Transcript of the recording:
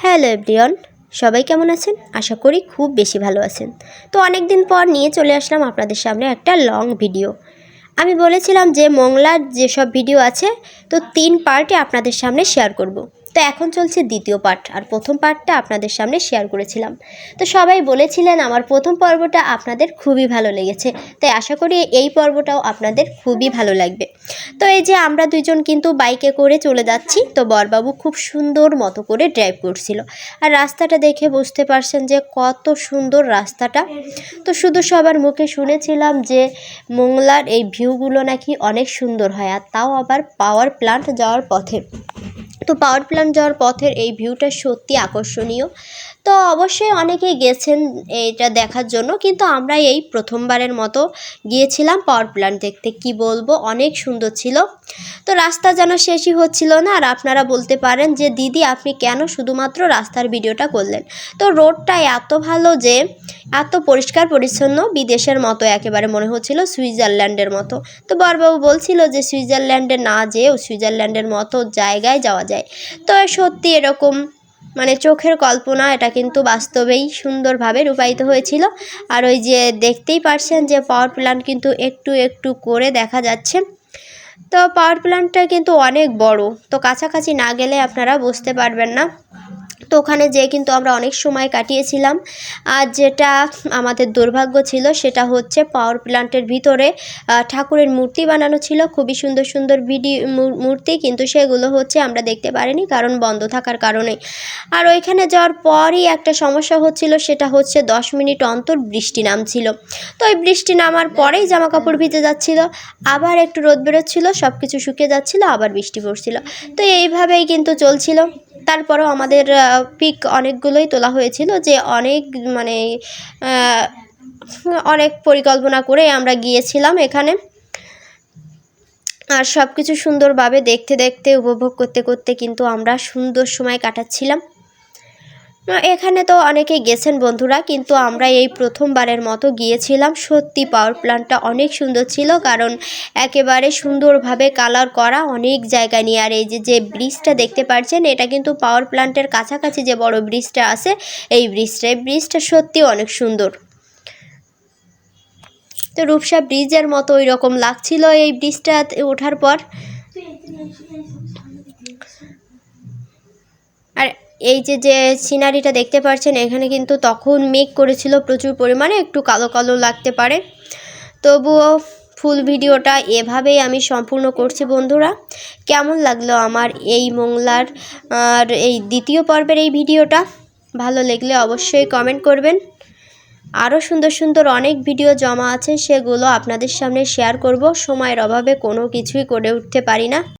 Hello everyone, সবাই কেমন আছেন? আশা করি খুব বেশি ভালো আছেন। তো অনেক দিন পর নিয়ে চলে আসলাম আপনাদের সামনে একটা লং ভিডিও। আমি বলেছিলাম যে মংলার যেসব ভিডিও আছে, তো তিন পার্টে আপনাদের সামনে শেয়ার করব। তো এখন চলছে দ্বিতীয় পার্ট আর প্রথম পার্টটা আপনাদের সামনে শেয়ার করেছিলাম। তো সবাই বলেছিলেন আমার প্রথম পর্বটা আপনাদের খুবই ভালো লেগেছে, তাই আশা করি এই পর্বটাও আপনাদের খুবই ভালো লাগবে। তো এই যে আমরা দুইজন কিন্তু বাইকে করে চলে যাচ্ছি, তো বরবাবু খুব সুন্দর মতো করে ড্রাইভ করছিল। আর রাস্তাটা দেখে বুঝতে পারছেন যে কত সুন্দর রাস্তাটা। তো শুধু সবার মুখে শুনেছিলাম যে মোংলার এই ভিউগুলো নাকি অনেক সুন্দর হয়, আর তাও আবার পাওয়ার প্লান্ট যাওয়ার পথে। তো পাওয়ার প্ল্যান্ট যাওয়ার পথের এই ভিউটা সত্যি আকর্ষণীয়। তো অবশ্যই অনেকেই গেছেন এটা দেখার জন্য, কিন্তু আমরা এই প্রথমবারের মতো গিয়েছিলাম পাওয়ার প্ল্যান্ট দেখতে। কি বলব? অনেক সুন্দর ছিল। তো রাস্তা যেন শেষই হচ্ছিল না, আর আপনারা বলতে পারেন যে, দিদি, আপনি কেন শুধুমাত্র রাস্তার ভিডিওটা করলেন? তো রোডটা এত ভালো যে, এত পরিষ্কার পরিচ্ছন্ন, বিদেশের মতো একেবারে মনে হচ্ছিল, সুইজারল্যান্ডের মতো। তো বরবাবু বলছিল যে, সুইজারল্যান্ডে না যেয়েও সুইজারল্যান্ডের মতো জায়গায় যাওয়া যায়। তো সত্যি এরকম মানে চোখের কল্পনা, এটা কিন্তু বাস্তবেই সুন্দরভাবে রূপায়িত হয়েছিল। আর ওই যে, দেখতেই পারছেন যে, পাওয়ার প্ল্যান্ট কিন্তু একটু একটু করে দেখা যাচ্ছে। তো পাওয়ার প্ল্যান্টটা কিন্তু অনেক বড়। তো কাছাকাছি না গেলে আপনারা বুঝতে পারবেন না। তো ওখানে যেয়ে কিন্তু আমরা অনেক সময় কাটিয়েছিলাম। আর যেটা আমাদের দুর্ভাগ্য ছিল সেটা হচ্ছে পাওয়ার প্ল্যান্টের ভিতরে ঠাকুরের মূর্তি বানানো ছিল। খুবই সুন্দর সুন্দর ভিডিও মূর্তি, কিন্তু সেগুলো হচ্ছে আমরা দেখতে পারিনি কারণ বন্ধ থাকার কারণে। আর ওইখানে যাওয়ার পরই একটা সমস্যা হচ্ছিল, সেটা হচ্ছে দশ মিনিট অন্তর বৃষ্টি নামছিল। তো ওই বৃষ্টি নামার পরেই জামা কাপড় ভিজে যাচ্ছিল, আবার একটু রোদ বেরোচ্ছিল সব কিছু শুকিয়ে যাচ্ছিল, আবার বৃষ্টি পড়ছিল। তো এইভাবেই কিন্তু চলছিল। তারপরেও আমাদের পিক অনেকগুলোই তোলা হয়েছিল যে অনেক মানে অনেক পরিকল্পনা করে আমরা গিয়েছিলাম এখানে। আর সব কিছু সুন্দরভাবে দেখতে দেখতে, উপভোগ করতে করতে কিন্তু আমরা সুন্দর সময় কাটাচ্ছিলাম। এখানে তো অনেকে গেছেন বন্ধুরা, কিন্তু আমরা এই প্রথমবারের মতো গিয়েছিলাম। সত্যি পাওয়ার প্ল্যান্টটা অনেক সুন্দর ছিল, কারণ একেবারে সুন্দরভাবে কালার করা অনেক জায়গা নিয়ে। আর এই যে যে ব্রিজটা দেখতে পাচ্ছেন এটা কিন্তু পাওয়ার প্ল্যান্টের কাছাকাছি যে বড় ব্রিজটা আছে, এই ব্রিজটা এই ব্রিজটা সত্যি অনেক সুন্দর। তো রূপসা ব্রিজের মতো ওই রকম লাগছিল এই ব্রিজটা ওঠার পর। আর এই যে যে সিনারিটা দেখতে পাচ্ছেন এখানে কিন্তু তখন মেঘ করেছিল প্রচুর পরিমাণে, একটু কালো কালো লাগতে পারে। তবুও ফুল ভিডিওটা এভাবেই আমি সম্পূর্ণ করছি বন্ধুরা। কেমন লাগল আমার এই মোংলার, আর এই দ্বিতীয় পর্বের এই ভিডিওটা? ভালো লাগলে অবশ্যই কমেন্ট করবেন। আরও সুন্দর সুন্দর অনেক ভিডিও জমা আছে, সেগুলো আপনাদের সামনে শেয়ার করব। সময়ের অভাবে কোনো কিছুই করে উঠতে পারি না।